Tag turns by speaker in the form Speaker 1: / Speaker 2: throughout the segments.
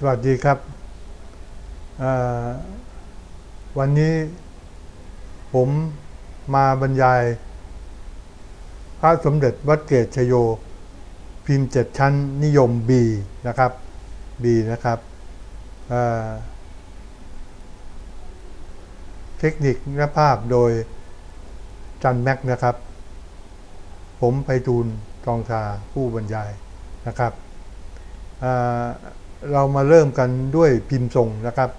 Speaker 1: สวัสดีครับ วันนี้ผมมาบรรยาย พระสมเด็จวัดเกตชโย พิมพ์เจ็ดชั้นนิยม B นะครับ B นะครับเเทคนิคและภาพโดยจันแม็กนะครับ ผมไพฑูรย์ทองทาผู้บรรยายนะครับ เรามาเริ่มกันด้วยพิมพ์ทรงนะครับ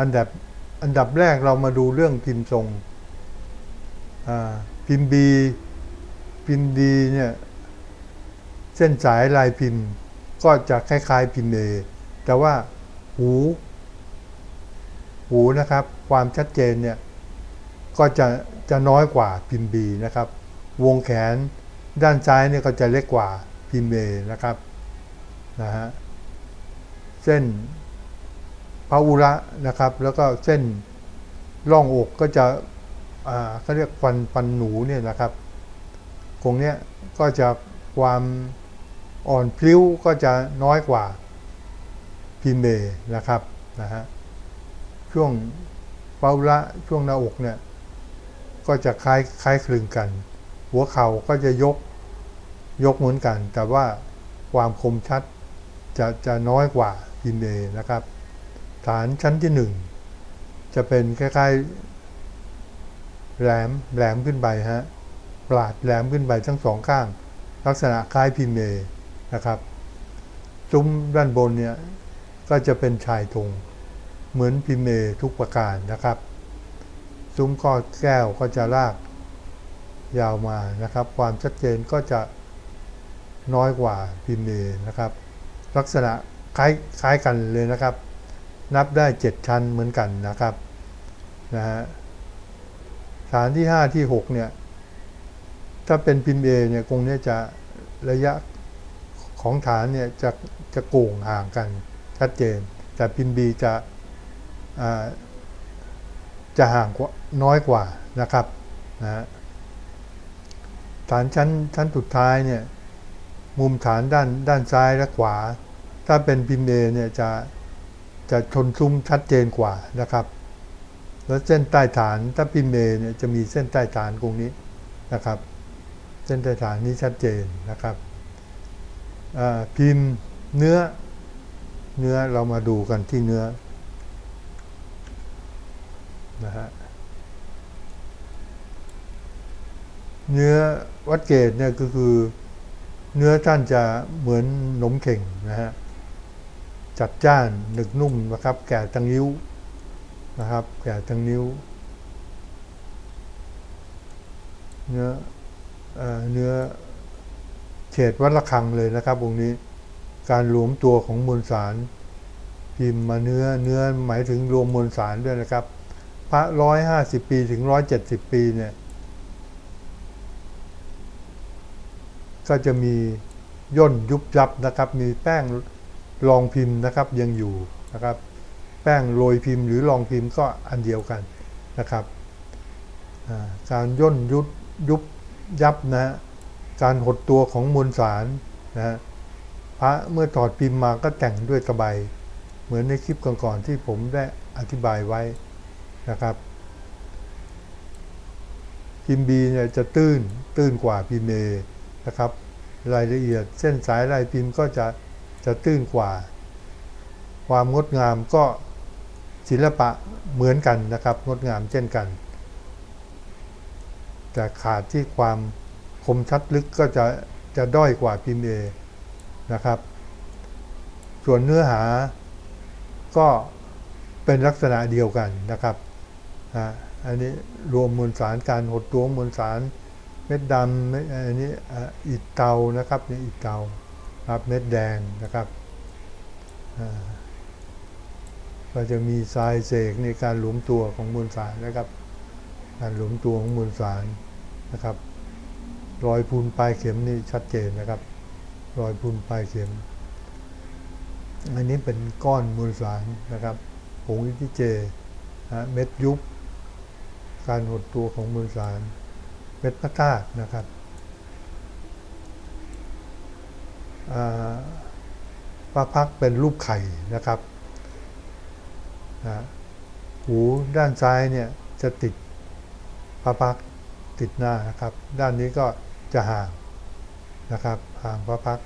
Speaker 1: อันดับอันดับแรกเรามาดูเรื่องพิมพ์ทรง พิมพ์ B พิมพ์ D เนี่ยเส้นสายลายพิมพ์ก็จะคล้ายๆพิมพ์ A แต่ว่าหู หูนะครับ ความชัดเจนเนี่ยก็จะจะน้อยกว่าพิมพ์ B นะครับ วงแขนด้านซ้ายเนี่ยก็จะเล็กกว่าพิมพ์ A นะครับนะฮะ เส้นพระอุระนะครับ แล้วก็เส้นร่องอกก็จะเขาเรียกฟันฟันหนูเนี่ยนะครับตรงเนี้ยก็จะความอ่อนพลิ้วก็จะน้อยกว่าพิมพ์ A นะครับนะฮะช่วงเปาละช่วงหน้าอกเนี่ยก็จะคล้ายคล้ายคลึงกัน หัวเข่าก็จะยกยกเหมือนกัน แต่ว่าความคมชัดจะจะน้อยกว่า พิมพ์ A นะครับ ฐานชั้นที่หนึ่งจะเป็นคล้ายๆแหลมแหลมขึ้นไปฮะปลาดแหลมขึ้นไปทั้งสองข้าง ลักษณะคล้ายพิมพ์ A นะครับ ซุ้มด้านบนเนี่ยก็จะเป็นชายธงเหมือนพิมพ์ A ทุกประการนะครับ ซุ้มข้อแก้วก็จะลากยาวมานะครับ ความชัดเจนก็จะน้อยกว่าพิมพ์ A นะครับ ลักษณะ คล้ายคล้ายกันเลยนะครับ นับได้ 7 ชั้นเหมือนกันนะครับนะฮะฐานที่ 5 ที่ 6 เนี่ย ถ้าเป็นพิมพ์ A เนี่ยตรงเนี้ยจะระยะของฐานเนี่ยจะจะโก่งห่างกันชัดเจน แต่พิมพ์ B จะจะห่างกว่าน้อยกว่านะครับนะฮะฐานชั้นชั้นสุดท้ายเนี่ยมุมฐานด้านด้านซ้ายและขวา ถ้าเป็นพิมพ์ A เนี่ยจะจะชนซุ้มชัดเจนกว่านะครับ แล้วเส้นใต้ฐานถ้าพิมพ์ A เนี่ยจะมีเส้นใต้ฐานตรงนี้นะครับ เส้นใต้ฐานนี้ชัดเจนนะครับพิมพ์เนื้อเนื้อเรามาดูกันที่เนื้อนะฮะเนื้อวัดเกตเนี่ยก็คือเนื้อท่านจะเหมือนหนมเข่งนะฮะ จัดจ้านหนึกนุ่มนะครับ แก่ตังนิ้วนะครับ แก่ตังนิ้ว เนื้อเนื้อเฉดวัดระฆังเลยนะครับวงนี้การรวมตัวของมวลสารพิมพ์มาเนื้อเนื้อหมายถึงรวมมวลสารด้วยนะครับ พระร้อยห้าสิบปีถึงร้อยเจ็ดสิบปีเนี่ย ก็จะมีย่นยุบยับนะครับ มีแป้ง รองพิมพ์นะครับยังอยู่นะครับ แป้งโรยพิมพ์หรือรองพิมพ์ก็อันเดียวกันนะครับการย่นยุบยุบยับนะการหดตัวของมวลสารนะพระเมื่อถอดพิมพ์มาก็แต่งด้วยตะไบเหมือนในคลิปก่อนๆที่ผมได้อธิบายไว้นะครับ พิมพ์ B เนี่ยจะตื้นตื้นกว่าพิมพ์ A นะครับ รายละเอียดเส้นสายลายพิมพ์ก็จะ จะตื้นกว่า ความงดงามก็ศิลปะเหมือนกันนะครับ งดงามเช่นกัน แต่ขาดที่ความคมชัดลึกก็จะจะด้อยกว่าพิมพ์ A นะครับ ส่วนเนื้อหาก็เป็นลักษณะเดียวกันนะครับอันนี้รวมมวลสารการหดตัวมวลสารเม็ดดำเม็ดอันนี้อิฐเตานะครับนี่อิฐเตา ครับเม็ดแดงนะครับก็จะมีทรายเสกในการหลวมตัวของมวลสารนะครับ การหลวมตัวของมวลสารนะครับ รอยพูนปลายเข็มนี่ชัดเจนนะครับ รอยพูนปลายเข็ม อันนี้เป็นก้อนมวลสารนะครับผงอิทิเจเม็ดยุบ การหดตัวของมวลสาร เม็ดพระธาตุนะครับ อ่า พระพักเป็นรูปไข่นะครับหูด้านซ้ายเนี่ยจะติดพระพักติดหน้านะครับ ด้านนี้ก็จะห่างนะครับ ห่างพระพัก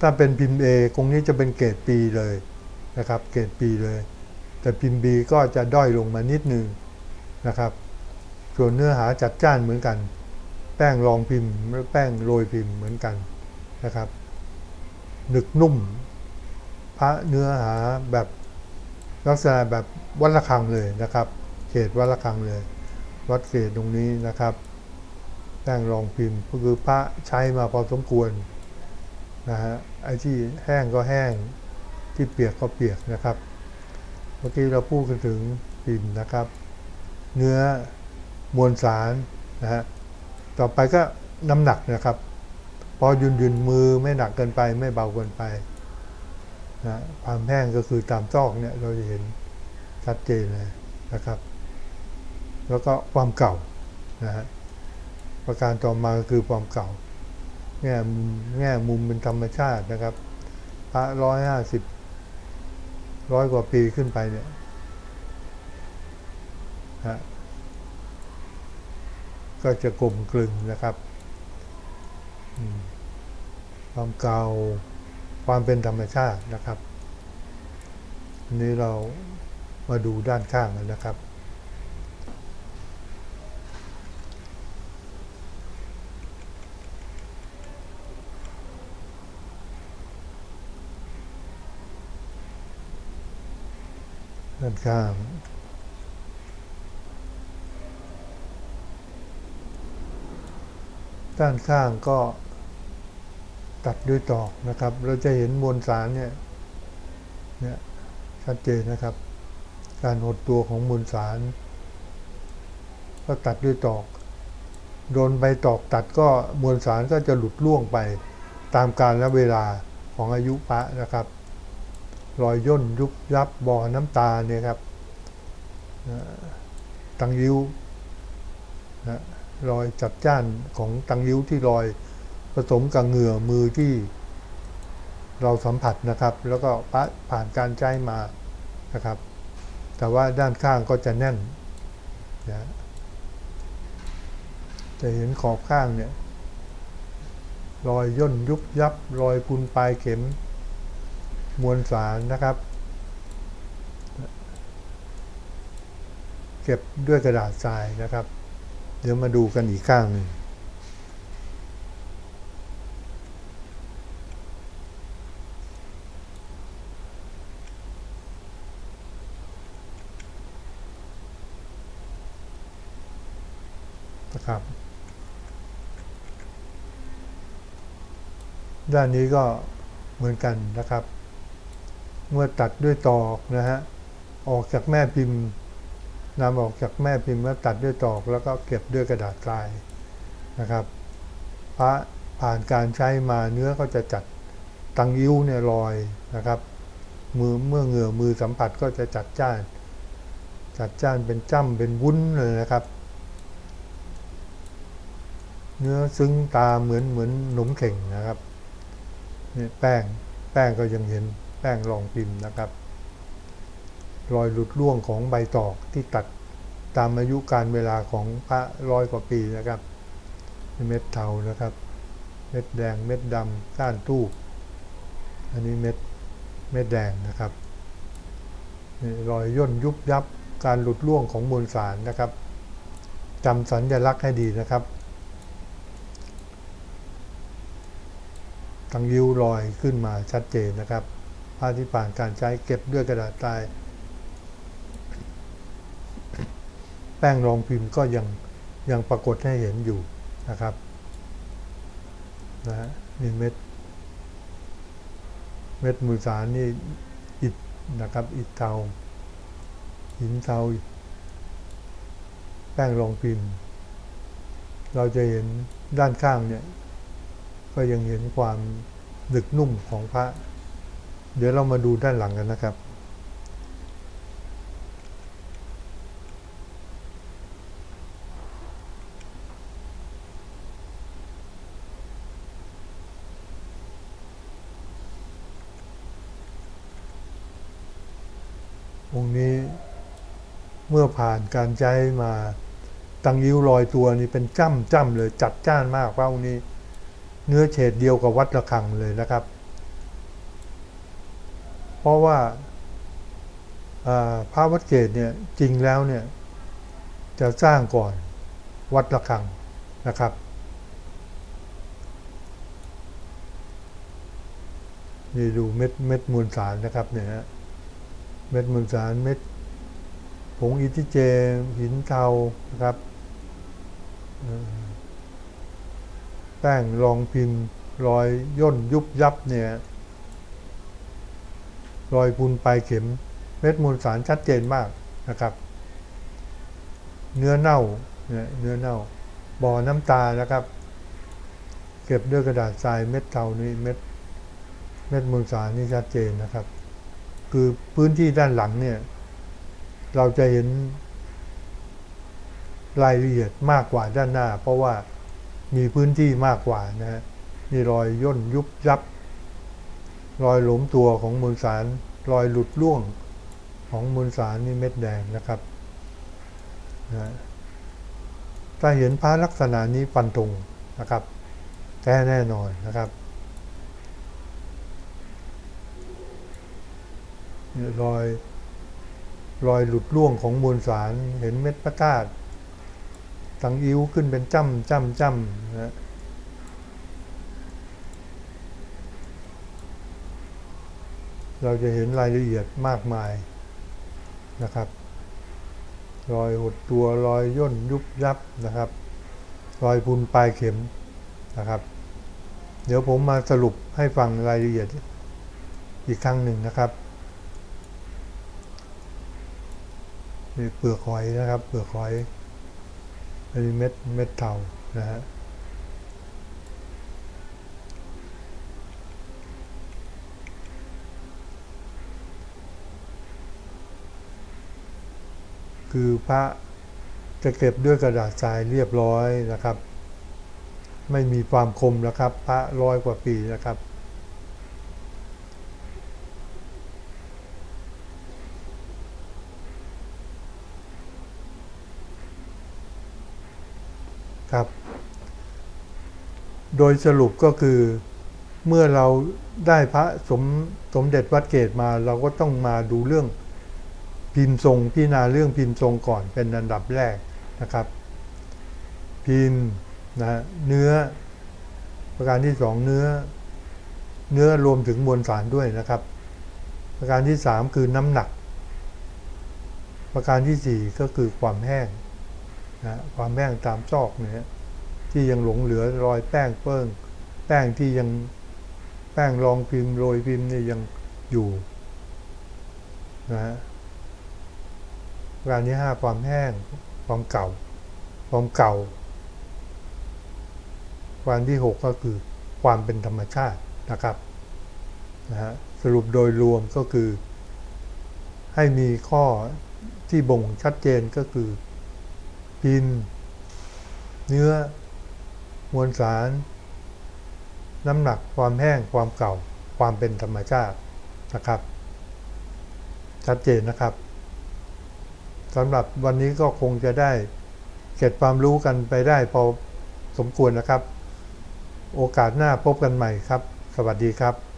Speaker 1: ถ้าเป็นพิมพ์ A ตรงนี้จะเป็นเกรด B เลยนะครับ เกรด B เลย แต่พิมพ์ B ก็จะด้อยลงมานิดนึงนะครับ ส่วนเนื้อหาจัดจ้านเหมือนกัน แป้งรองพิมพ์และแป้งโรยพิมพ์เหมือนกันนะครับ หนึกนุ่ม พระเนื้อหาแบบลักษณะแบบวัดระฆังเลยนะครับ เขตวัดระฆังเลย วัดเขตตรงนี้นะครับ แป้งรองพิมพ์ก็คือพระใช้มาพอสมควรนะฮะไอ้ที่แห้งก็แห้งที่เปียกก็เปียกนะครับ เมื่อกี้เราพูดกันถึงพิมพ์นะครับ เนื้อมวลสารนะฮะ ต่อไปก็น้ำหนักนะครับ พอยืนยืนมือไม่หนักเกินไป ไม่เบาเกินไปนะความแห้งก็คือตามซอกเนี่ยเราจะเห็นชัดเจนเลยนะครับ แล้วก็ความเก่านะฮะประการต่อมาก็คือความเก่าแง่แง่มุมเป็นธรรมชาตินะครับพระร้อยห้าสิบร้อยกว่าปีขึ้นไปเนี่ยฮะ ก็จะกลมกลึงนะครับความเก่าความเป็นธรรมชาตินะครับอันนี้เรามาดูด้านข้างกันนะครับ ด้านข้าง ด้านข้างก็ตัดด้วยตอกนะครับ เราจะเห็นมวลสารเนี่ยเนี่ยชัดเจนนะครับ การหดตัวของมวลสาร ก็ตัดด้วยตอก โดนใบตอกตัดก็มวลสารก็จะหลุดล่วงไปตามกาลและเวลาของอายุพระนะครับรอยย่นยุบยับบ่อน้ำตาเนี่ยครับตังยิ้วนะ รอยจัดจ้านของตังยิ้วที่รอยผสมกับเหงื่อมือที่เราสัมผัสนะครับ แล้วก็ปะผ่านการใช้มานะครับ แต่ว่าด้านข้างก็จะแน่นนะจะเห็นขอบข้างเนี่ยรอยย่นยุบยับรอยพุนปลายเข็ม มวลสารนะครับ เก็บด้วยกระดาษทรายนะครับ เดี๋ยวมาดูกันอีกข้างหนึ่งนะครับ ด้านนี้ก็เหมือนกันนะครับ เมื่อตัดด้วยตอกนะฮะ ออกจากแม่พิมพ์ นำออกจากแม่พิมพ์แล้วตัดด้วยตอก แล้วก็เก็บด้วยกระดาษทรายนะครับพระผ่านการใช้มาเนื้อก็จะจัดตังยิ้วเนี่ยลอยนะครับ มือเมื่อเหงื่อมือสัมผัสก็จะจัดจ้าน จัดจ้านเป็นจ้ำเป็นวุ้นเลยนะครับ เนื้อซึ้งตาเหมือนเหมือนหนมเข่งนะครับนี่แป้งแป้งก็ยังเห็นแป้งรองพิมพ์นะครับ รอยหลุดร่วงของใบตอกที่ตัดตามอายุการเวลาของพระร้อยกว่าปีนะครับ เม็ดเทานะครับ เม็ดแดงเม็ดดำก้านทูบอันนี้เม็ดเม็ดแดงนะครับนี่รอยย่นยุบยับการหลุดร่วงของมวลสารนะครับจำสัญลักษณ์ให้ดีนะครับทั้งยิ้วรอยขึ้นมาชัดเจนนะครับผ้าที่ผ่านการใช้เก็บด้วยกระดาษทราย แป้งรองพิมพ์ก็ยังยังปรากฏให้เห็นอยู่นะครับนะฮะนี่เม็ด เม็ดมือสารนี่อิฐนะครับอิฐเทาหินเทาแป้งรองพิมพ์ เราจะเห็นด้านข้างเนี่ย ก็ยังเห็นความหนึกนุ่มของพระ เดี๋ยวเรามาดูด้านหลังกันนะครับ องค์นี้ เมื่อผ่านการใช้มาตังยิ้วลอยตัวนี่เป็นจ้ำจ้ำเลยจัดจ้านมากพระองค์นี้ เนื้อเฉดเดียวกับวัดระฆังเลยนะครับ เพราะว่าอ่าพระวัดเกตเนี่ยจริงแล้วเนี่ยจะสร้างก่อนวัดระฆังนะครับ นี่ดูเม็ดเม็ดมวลสารนะครับเนี่ยฮะเม็ดมวลสารเม็ด งอิทิเจหินเทานะครับแป้งรองพิมพ์รอยย่นยุบยับเนี่ย รอยปูนปลายเข็ม เม็ดมวลสารชัดเจนมากนะครับ เนื้อเน่าเนี่ยเนื้อเน่าบ่อน้ำตานะครับ เก็บด้วยกระดาษทรายเม็ดเทานี้เม็ดเม็ดมวลสารนี่ชัดเจนนะครับ คือพื้นที่ด้านหลังเนี่ย เราจะเห็นรายละเอียดมากกว่าด้านหน้า เพราะว่ามีพื้นที่มากกว่านะฮะนี่รอยย่นยุบยับ รอยหลมตัวของมวลสาร รอยหลุดร่วงของมวลสารนี่เม็ดแดงนะครับนะถ้าเห็นพระลักษณะนี้ฟันธงนะครับแท้แน่นอนนะครับรอย รอยหลุดร่วงของมวลสารเห็นเม็ดพระธาตุตังอิ้วขึ้นเป็นจ้ำจ้ำจ้ำนะเราจะเห็นรายละเอียดมากมายนะครับ รอยหดตัวรอยย่นยุบยับนะครับ รอยพุนปลายเข็มนะครับ เดี๋ยวผมมาสรุปให้ฟังรายละเอียดอีกครั้งหนึ่งนะครับ นี่เปลือกหอยนะครับ เปลือกหอยอันนี้เม็ดเม็ดเทานะฮะคือพระจะเก็บด้วยกระดาษทรายเรียบร้อยนะครับ ไม่มีความคมแล้วครับ พระร้อยกว่าปีนะครับ โดยสรุปก็คือเมื่อเราได้พระสมสมเด็จวัดเกตมาเราก็ต้องมาดูเรื่องพิมพ์ทรงพิจารณาเรื่องพิมพ์ทรงก่อนเป็นอันดับแรกนะครับ พิมพ์นะเนื้อประการที่สองเนื้อ เนื้อรวมถึงมวลสารด้วยนะครับ ประการที่สามคือน้ำหนัก ประการที่สี่ก็คือความแห้งนะความแป้งตามซอกเนี่ย ที่ยังหลงเหลือรอยแป้งเปิ้ง แป้งที่ยังแป้งรองพิมพ์โรยพิมพ์เนี่ยยังอยู่นะฮะการที่ห้าความแห้งความเก่า ความเก่าประการที่หกก็คือความเป็นธรรมชาตินะครับนะฮะสรุปโดยรวมก็คือ ให้มีข้อที่บ่งชัดเจนก็คือ พิมเนื้อ มวลสาร น้ำหนักความแห้งความเก่า ความเป็นธรรมชาตินะครับ ชัดเจนนะครับสำหรับวันนี้ก็คงจะได้เก็บความรู้กันไปได้พอสมควรนะครับ โอกาสหน้าพบกันใหม่ครับ สวัสดีครับ